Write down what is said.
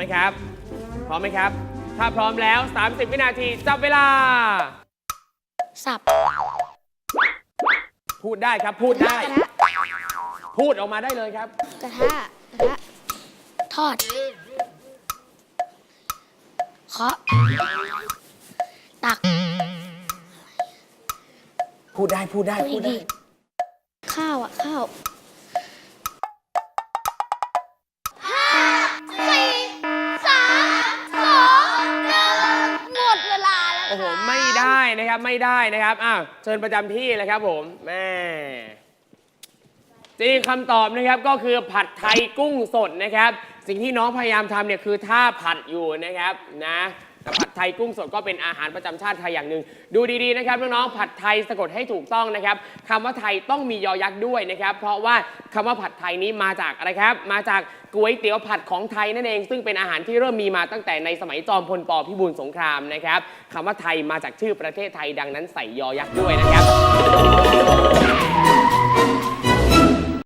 นะครับ พร้อมไหมครับ ถ้าพร้อมแล้ว 30 วินาที จับเวลา สับพูดได้ครับ พูดได้กระทะพูดออกมาได้เลยครับ กระทะกระทะทอดเคาะตักพูดได้ พูดได้ พูดได้ ข้าวอะข้าว อ้โหไม่ได้นะครับไม่ได้นะครับอ้าวเชิญประจำที่เลยครับผมแม่จริงคำตอบนะครับก็คือผัดไทยกุ้งสดนะครับ สิ่งที่น้องพยายามทำเนี่ยคือท่าผัดอยู่นะครับนะ ผัดไทยกุ้งสดก็เป็นอาหารประจำชาติไทยอย่างหนึ่งดูดีๆนะครับน้องๆผัดไทยสะกดให้ถูกต้องนะครับคำว่าไทยต้องมียอยักษ์ด้วยนะครับ เพราะว่าคำว่าผัดไทยนี้มาจากอะไรครับ มาจากก๋วยเตี๋ยวผัดของไทยนั่นเอง ซึ่งเป็นอาหารที่เริ่มมีมาตั้งแต่ในสมัยจอมพลปพิบูลสงครามนะครับคำว่าไทยมาจากชื่อประเทศไทยดังนั้นใส่ยอยักษ์ด้วยนะครับ